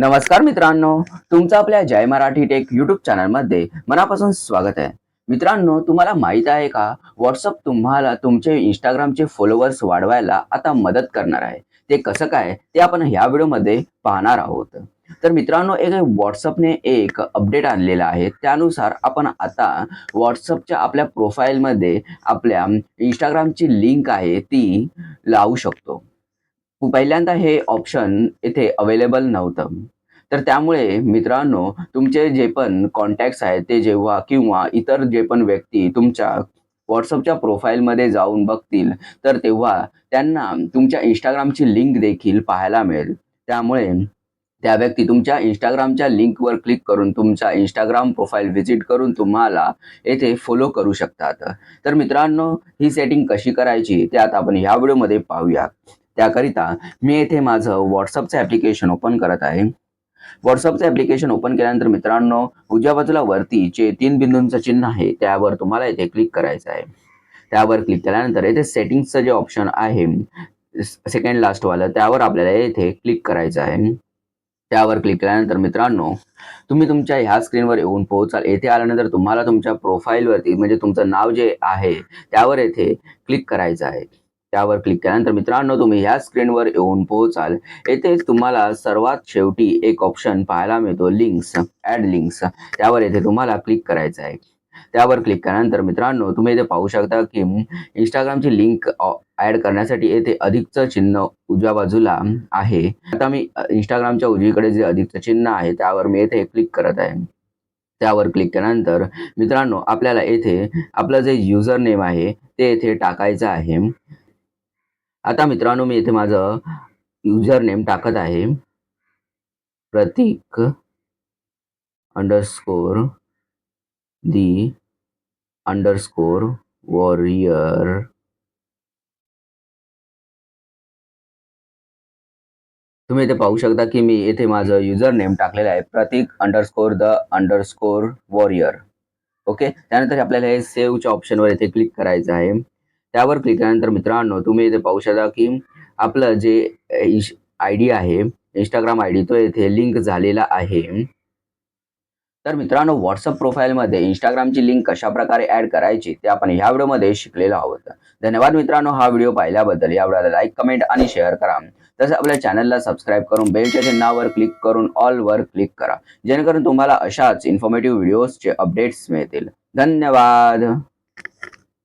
नमस्कार मित्रांनो तुमचं आपल्या जय मराठी टेक युट्यूब चॅनलमध्ये मनापासून स्वागत आहे. मित्रांनो तुम्हाला माहीत आहे का व्हॉट्सअप तुम्हाला तुमचे इंस्टाग्रामचे फॉलोअर्स वाढवायला आता मदत करणार आहे. ते कसं काय ते आपण ह्या व्हिडिओमध्ये पाहणार आहोत. तर मित्रांनो एक व्हॉट्सअपने एक अपडेट आणलेला आहे. त्यानुसार आपण आता व्हॉट्सअपच्या आपल्या प्रोफाईलमध्ये आपल्या इंस्टाग्रामची लिंक आहे ती लावू शकतो. पहिल्यांदा हे ऑप्शन इथे अवेलेबल नव्हतं. तर त्यामुळे मित्रांनो तुमचे जे पण कॉन्टॅक्ट्स आहेत ते जेव्हा किंवा इतर जे पण व्यक्ती तुमच्या व्हॉट्सअपच्या प्रोफाईलमध्ये जाऊन बघतील तर तेव्हा त्यांना तुमच्या इंस्टाग्रामची लिंक देखील पाहायला मिळेल. त्यामुळे त्या व्यक्ती तुमच्या इंस्टाग्रामच्या लिंकवर क्लिक करून तुमचा इंस्टाग्राम प्रोफाईल व्हिजिट करून तुम्हाला येथे फॉलो करू शकतात. तर मित्रांनो ही सेटिंग कशी करायची ते आता आपण ह्या व्हिडिओमध्ये पाहूया. त्याकरिता मी येथे माझं व्हॉट्सअपचं ॲप्लिकेशन ओपन करत आहे. व्हॉट्सअपचं ॲप्लिकेशन ओपन केल्यानंतर मित्रांनो उजव्या बाजूला वरती जे तीन बिंदूंचं चिन्ह आहे त्यावर तुम्हाला येथे क्लिक करायचं आहे. त्यावर क्लिक केल्यानंतर येथे सेटिंग्सचं जे ऑप्शन आहे सेकंड लास्टवालं त्यावर आपल्याला येथे क्लिक करायचं आहे. त्यावर क्लिक केल्यानंतर मित्रांनो तुम्ही तुमच्या ह्या स्क्रीनवर येऊन पोहोचाल. येथे आल्यानंतर तुम्हाला तुमच्या प्रोफाईलवरती म्हणजे तुमचं नाव जे आहे त्यावर येथे क्लिक करायचं आहे. त्यावर क्लिक केल्यानंतर मित्रांनो तुम्ही ह्या स्क्रीनवर येऊन पोहोचाल. येथे तुम्हाला सर्वात शेवटी एक ऑप्शन पाहायला मिळतो लिंक्स ॲड लिंक्स त्यावर येथे तुम्हाला क्लिक करायचं आहे. त्यावर क्लिक केल्यानंतर मित्रांनो तुम्ही इथे पाहू शकता की इंस्टाग्रामची लिंक ॲड करण्यासाठी येथे अधिकचं चिन्ह उजव्या बाजूला आहे. आता मी इंस्टाग्रामच्या उजवीकडे जे अधिकचं चिन्ह आहे त्यावर मी येथे क्लिक करत आहे. त्यावर क्लिक केल्यानंतर मित्रांनो आपल्याला येथे आपलं जे युजर नेम आहे ते येथे टाकायचं आहे. आता मित्रांनो मी इथे माझं युजर नेम टाकत आहे. Prateek underscore the underscore warrior तुम्ही इथे पाहू शकता की मी इथे माझं युजर नेम टाकलेलं आहे. Prateek underscore the underscore warrior okay त्यानंतर आपल्याला हे सेव्हच्या ऑप्शनवर इथे क्लिक करायचं आहे. त्यावर क्लिक केल्यानंतर मित्रांनो तुम्ही इथे पाहू शकता की आपलं जे आय डी आहे इंस्टाग्राम आय डी तो येथे लिंक झालेला आहे. तर मित्रांनो व्हॉट्सअप प्रोफाईलमध्ये इंस्टाग्रामची लिंक कशा प्रकारे ॲड करायची ते आपण ह्या व्हिडिओमध्ये शिकलेलो आहोत. धन्यवाद मित्रांनो हा व्हिडिओ पाहिल्याबद्दल. या व्हिडिओला लाईक कमेंट आणि शेअर करा. तसं आपल्या चॅनलला सबस्क्राईब करून बेलच्या चिन्हावर क्लिक करून ऑलवर क्लिक करा. जेणेकरून तुम्हाला अशाच इन्फॉर्मेटिव्ह व्हिडिओजचे अपडेट्स मिळतील. धन्यवाद!